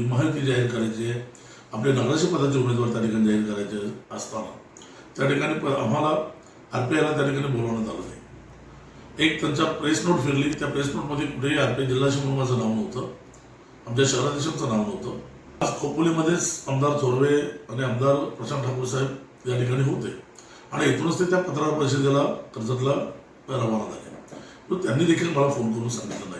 माहिती जाहीर करायची आहे आपले नगराशी पदाचे उमेदवार त्या ठिकाणी जाहीर करायचे असताना. त्या ठिकाणी आम्हाला आर पी आयला त्या ठिकाणी बोलवण्यात आलं नाही. एक त्यांच्या प्रेस नोट फिरली त्या प्रेस नोटमध्ये कुठेही आर पी आय जिल्हा शिवमुमाचं नाव नव्हतं. आमच्या शहराध्यक्षांचं नाव नव्हतं. आज खोपोलीमध्येच आमदार थोरवे आणि आमदार प्रशांत ठाकूर साहेब या ठिकाणी होते. आणि इथूनच ते त्या पत्रकार परिषदेला कर्जतला रवाना झाले. त्यांनी देखील मला फोन करून सांगितलं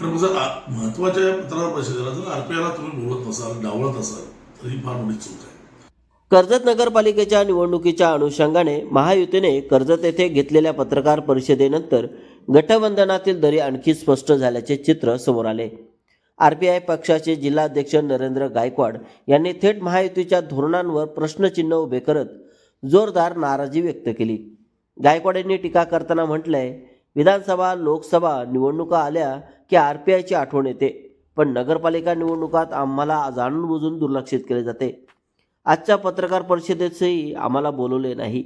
कारण जर महत्त्वाच्या पत्रकार परिषदेला जर आरपीआयला तुम्ही बोलत नसाल डावळत असाल तर ही फार मोठी चूक आहे. कर्जत नगरपालिकेच्या निवडणुकीच्या अनुषंगाने महायुतीने कर्जत येथे घेतलेल्या पत्रकार परिषदेनंतर गठबंधनातील दरी आणखी स्पष्ट झाल्याचे चित्र समोर आले. आर पी आय पक्षाचे जिल्हाध्यक्ष नरेंद्र गायकवाड यांनी थेट महायुतीच्या धोरणांवर प्रश्नचिन्ह उभे करत जोरदार नाराजी व्यक्त केली. गायकवाड यांनी टीका करताना म्हटलंय विधानसभा लोकसभा निवडणुका आल्या की आर पी आयची आठवण येते. पण नगरपालिका निवडणुकात आम्हाला जाणून बुजून दुर्लक्षित केले जाते. आजच्या पत्रकार परिषदेतही आम्हाला बोलवले नाही.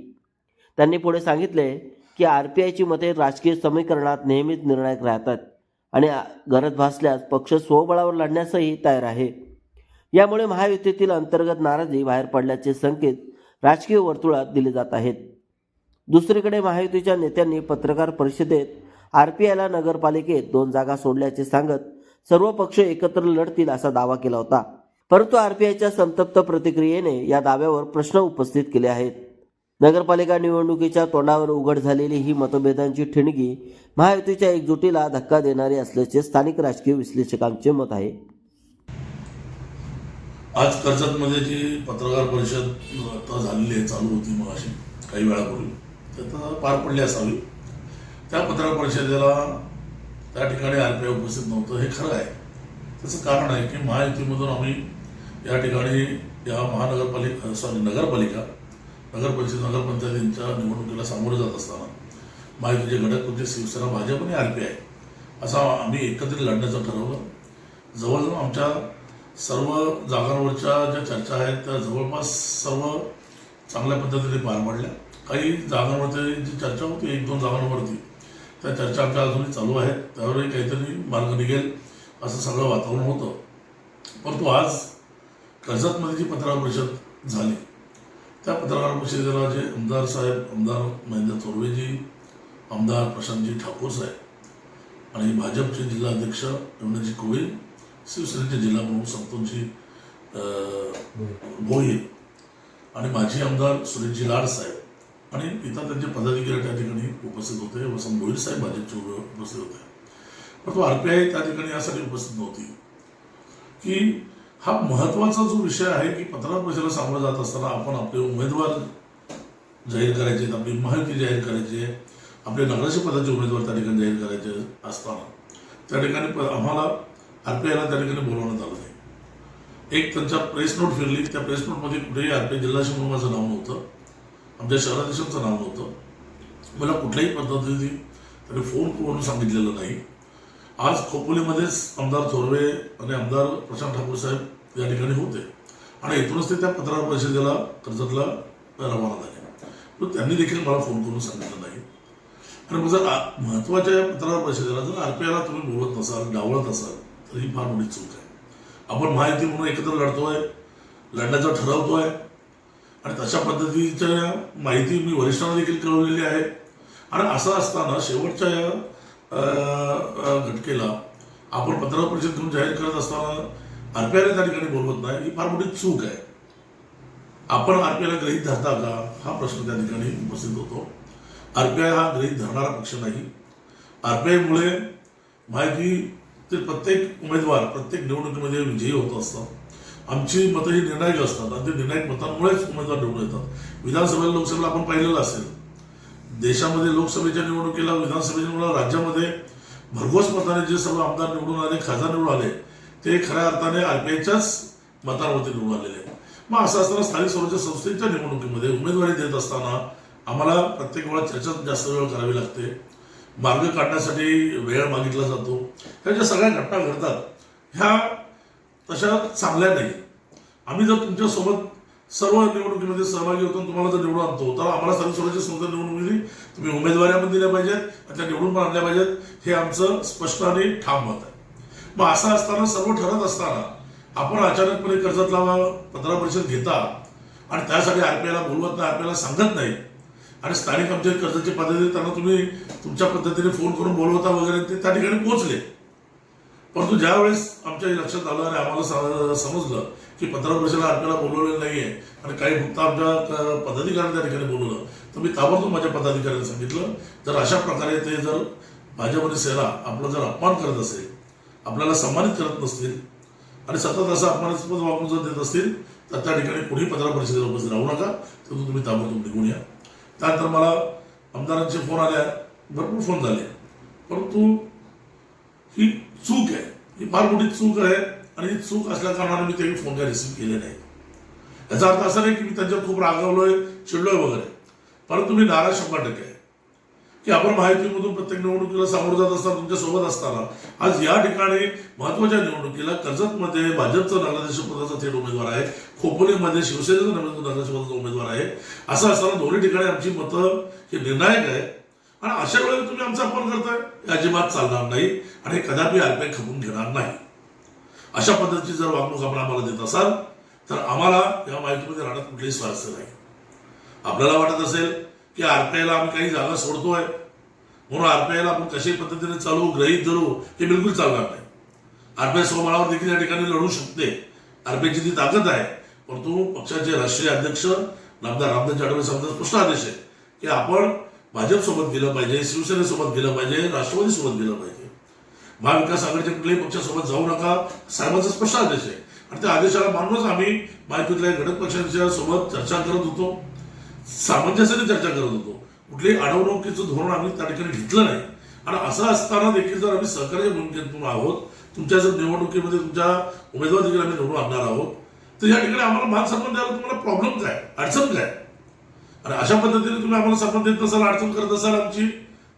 त्यांनी पुढे सांगितले की आर पी आयची मते राजकीय समीकरणात नेहमीच निर्णायक राहतात आणि गरज भासल्यास पक्ष स्वबळावर लढण्यासही तयार आहे. यामुळे महायुतीतील अंतर्गत नाराजी बाहेर पडल्याचे संकेत राजकीय वर्तुळात दिले जात आहेत. दुसरीकडे महायुतीच्या नेत्यांनी पत्रकार परिषदेत आर पी आयला नगरपालिकेत दोन जागा सोडल्याचे सांगत सर्व पक्ष एकत्र लढतील असा दावा केला होता. परंतु आरपीआयच्या संतप्त प्रतिक्रियेने या दाव्यावर प्रश्न उपस्थित केले आहेत. नगरपालिका निवडणुकीच्या तोंडावर उघड झालेली ही मतभेदांची ठिणगी महायुतीच्या एकजुटीला धक्का देणारी असल्याचे स्थानिक राजकीय विश्लेषकांचे मत आहे. आज कर्जतमध्ये जी पत्रकार परिषद आता झालेली आहे चालू होती मग अशी काही वेळापूर्वी. तर पार पडली असावी. त्या पत्रकार परिषदेला त्या ठिकाणी आर पी आय उपस्थित नव्हतं. हे खरं आहे. त्याचं कारण आहे की महायुतीमधून आम्ही या ठिकाणी या महानगरपालिका सॉरी नगरपालिका नगर परिषद नगरपंचायतींच्या निवडणुकीला सामोरं जात असताना महायुतीचे घटक म्हणजे शिवसेना भाजप आणि आर पी आय असा आम्ही एकत्रित लढण्याचं ठरवलं. जवळजवळ आमच्या सर्व जागांवरच्या ज्या चर्चा आहेत त्या जवळपास सर्व चांगल्या पद्धतीने पार पडल्या. काही जागांवरती जी चर्चा होती एक दोन जागांवरती त्या चर्चा आमच्या अजूनही चालू आहेत. त्यावरही काहीतरी मार्ग निघेल असं सगळं वातावरण होतं. परंतु आज कर्जतमध्ये जी पत्रकार परिषद झाली त्या पत्रकार परिषदेला जे आमदार साहेब आमदार महेंद्र थोरवेजी आमदार प्रशांतजी ठाकूर साहेब आणि भाजपचे जिल्हाध्यक्ष यमुनाजी कोळी शिवसेनेचे जिल्हा प्रमुख संतोषजी भोये आणि माजी आमदार सुरेशजी लाड साहेब आणि इतर त्यांचे पदाधिकारी त्या ठिकाणी उपस्थित होते. वसंत भोईर साहेब भाजपचे उभे- उपस्थित होते. परंतु आर पी आय त्या ठिकाणी यासाठी उपस्थित नव्हती. की हा महत्त्वाचा जो विषय आहे की पत्रकार परिषदेला सामोरं जात असताना आपण आपले उमेदवार जाहीर करायचे आहेत आपली माहिती जाहीर करायची आहे आपले नगराशी पदाचे उमेदवार त्या ठिकाणी जाहीर करायचे असताना त्या ठिकाणी प- आम्हाला आर पी आयला त्या ठिकाणी बोलवण्यात आलं नाही. एक त्यांच्या प्रेस नोट फिरली. त्या प्रेस नोटमध्ये कुठेही आर पी आय जिल्हा माझं नाव नव्हतं. आमच्या शहराध्यक्षांचं नाव नव्हतं. मला कुठल्याही पद्धतीने त्यांनी फोन करून सांगितलेलं नाही. आज खोपोलीमध्येच आमदार थोरवे आणि आमदार प्रशांत ठाकूर साहेब या ठिकाणी होते. आणि इथूनच ते त्या पत्रकार परिषदेला कर्जतला रवाना झाले. पण त्यांनी देखील मला फोन करून सांगितलं नाही. आणि मग जर आ- महत्त्वाच्या या पत्रकार परिषदेला जर आर पी आयला तुम्ही बोलत नसाल डावळत असाल तर ही फार मोठी चूक आहे. आपण माहिती म्हणून एकत्र लढतोय लढण्याचा ठरवतोय आणि तशा पद्धतीच्या माहिती मी वरिष्ठांना देखील कळवलेली आहे. आणि असं असताना शेवटच्या या घटकेला आपण पत्रकार परिषद घेऊन जाहीर करत असताना आरपीआयला त्या ठिकाणी बोलवत नाही ही फार मोठी चूक आहे. आपण आरपीआयला ग्रहित धरता का? हा प्रश्न त्या ठिकाणी उपस्थित होतो. आरपीआय हा ग्रहित धरणारा पक्ष नाही. आरपीआयमुळे माहिती ते प्रत्येक उमेदवार प्रत्येक निवडणुकीमध्ये विजयी होत असतात. आमची मतं ही निर्णायक असतात आणि ते निर्णायक मतांमुळेच उमेदवार निवडून येतात. विधानसभेला लोकसभेला आपण पाहिलेलं असेल. देशामध्ये लोकसभेच्या निवडणुकीला विधानसभेच्या निवडणुकीला राज्यामध्ये भरघोस मताने जे सर्व आमदार निवडून आले खासदार निवडून आले ते खऱ्या अर्थाने आरपीआयच्याच मतांवरती निवडून आलेले आहेत. मग असं असताना स्थानिक स्वराज्य संस्थेच्या निवडणुकीमध्ये उमेदवारी देत असताना आम्हाला प्रत्येक वेळा चर्चा जास्त वेळ करावी लागते. मार्ग काढण्यासाठी वेळ मागितला जातो. ह्या ज्या सगळ्या घटना घडतात ह्या तशा चांगल्या नाही आम्ही जर तुमच्यासोबत सर्व निवडणुकीमध्ये सहभागी होतो आणि तुम्हाला जर निवडून आणतो तर आम्हाला सर्व स्वराज्य संस्था दिली तुम्ही उमेदवाऱ्या पण दिल्या पाहिजेत त्या निवडून पण आणल्या पाहिजेत. हे आमचं स्पष्ट आणि ठाम मत आहे. मग असं असताना सर्व ठरत असताना आपण अचानकपणे कर्जत लावा पत्र परिषद घेता आणि त्यासाठी आरपीआयला बोलवत नाही आरपीआयला सांगत नाही. आणि स्थानिक आमचे कर्जाची पद्धती त्यांना तुम्ही तुमच्या पद्धतीने फोन करून बोलवता वगैरे ते त्या ठिकाणी पोहोचले. परंतु ज्या वेळेस आमच्या लक्षात आलं आणि आम्हाला समजलं की पत्र परिषदेला आपल्याला बोलवलेलं नाहीये आणि काही फक्त आमच्या अ, पदाधिकाऱ्यांनी त्या ठिकाणी बोलवलं तर मी ताबडतोब माझ्या पदाधिकाऱ्यांनी सांगितलं जर अशा प्रकारे ते जर भाजपने सेना आपला जर अपमान करत असेल आपल्याला सन्मानित करत नसतील आणि सतत असं अपमानास्पद वागणूक जर देत असतील तर त्या ठिकाणी कुणी पत्रकार परिषदेला उपस्थित राहू नका तिथून तुम्ही ताबडतोब निघून या. त्यानंतर मला आमदारांचे फोन आल्या भरपूर फोन झाले. परंतु ही चूक आहे. ही फार मोठी चूक आहे आणि ही चूक असल्या कारणाने मी ते फोन काय रिसीव्ह केले नाही. याचा अर्थ असा नाही की मी त्यांच्यावर खूप रागावलोय चिडलोय वगैरे. परंतु मी नाराज शंभर टक्के आहे. की आपण माहितीमधून प्रत्येक निवडणुकीला सामोरं जात असताना तुमच्यासोबत असताना आज या ठिकाणी महत्त्वाच्या निवडणुकीला कर्जतमध्ये भाजपचा नगराध्यक्ष पदाचा थेट उमेदवार आहे. खोपोलीमध्ये शिवसेनेचा नगराध्यक्ष पदाचा उमेदवार आहे. असं असताना दोन्ही ठिकाणी आमची मतं हे निर्णायक आहे. आणि अशा वेळेला तुम्ही आमचा अपमान करताय? अजिबात चालणार नाही आणि हे कदापि आरपीआय खपून घेणार नाही. अशा पद्धतीची जर वागणूक आपण आम्हाला देत असाल तर आम्हाला या माहितीमध्ये राहण्यात कुठलेही स्वारस्य नाही. आपल्याला वाटत असेल की आरपीआयला आम्ही काही जागा सोडतोय म्हणून आरपीआयला आपण कशाही पद्धतीने चालू ग्रहित धरू हे बिलकुल चालणार नाही. आरपीआय स्वबळावर देखील या ठिकाणी लढू शकते. आरपीआयची ती ताकद आहे परंतु पक्षाचे राष्ट्रीय अध्यक्ष नामदार रामदास आठवले समजा स्पष्ट आदेश आहे की आपण भाजपसोबत गेलं पाहिजे शिवसेनेसोबत गेलं पाहिजे राष्ट्रवादीसोबत गेलं पाहिजे. महाविकास आघाडीच्या कुठल्याही पक्षासोबत जाऊ नका साहेबांचा स्पष्ट आदेश आहे. आणि त्या आदेशाला मानूनच आम्ही महायुतीतल्या घटक पक्षांच्या सोबत चर्चा करत होतो. सामंजस्याने चर्चा करत होतो. कुठल्याही अडवणुकीचं धोरण आम्ही त्या ठिकाणी घेतलं नाही. आणि असं असताना देखील जर आम्ही सहकार्य भूमिकेतून आहोत तुमच्या जर निवडणुकीमध्ये तुमच्या उमेदवार देखील आम्ही निवडून आणणार आहोत तर या ठिकाणी आम्हाला मान सन्मान द्यायला तुम्हाला प्रॉब्लेम काय? अडचण काय? आणि अशा पद्धतीने तुम्ही आम्हाला सन्मान देत नसाल अडचण करत असाल आमची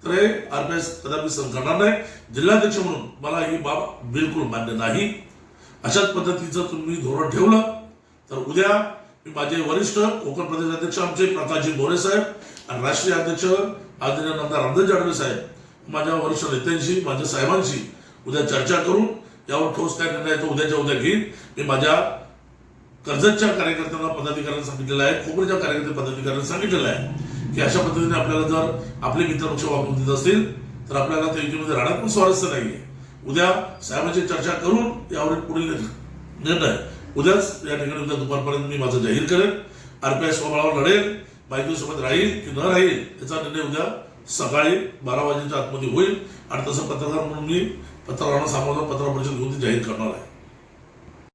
तर हे आरपीएस कदापि सहन करणार नाही. जिल्हाध्यक्ष म्हणून मला ही बाब बिलकुल मान्य नाही. अशाच पद्धतीचं तुम्ही धोरण ठेवलं तर उद्या मी माझे वरिष्ठ कोकण प्रदेश अध्यक्ष आमचे प्रकाशजी मोरे साहेब आणि राष्ट्रीय अध्यक्ष आदरणीय नामदार रामदास जाडवे साहेब माझ्या वरिष्ठ नेत्यांशी माझ्या साहेबांशी उद्या चर्चा करून यावर ठोस काय निर्णय तो उद्याच्या उद्या घेईन. मी माझ्या कर्जतच्या कार्यकर्त्यांना पदाधिकाऱ्यांना सांगितलेलं आहे खोबरेच्या कार्यकर्ते पदाधिकाऱ्यांना सांगितलेलं आहे की अशा पद्धतीने आपल्याला जर आपले मित्रपक्ष वागणूक देत असतील तर आपल्याला त्या युतीमध्ये राहण्यात पण स्वारस्य नाहीये. उद्या साहेबांची चर्चा करून यावर पुढील निर्णय उद्याच या ठिकाणी उद्या दुपारपर्यंत मी माझं जाहीर करेन. आरपीआय स्वबळावर लढेल बायकोसोबत राहील की न राहील याचा निर्णय उद्या सकाळी बारा वाजेच्या आतमध्ये होईल. आणि तसं पत्रकार म्हणून मी पत्रकारांना सामोरं पत्र परिषद घेऊन ती जाहीर करणार आहे.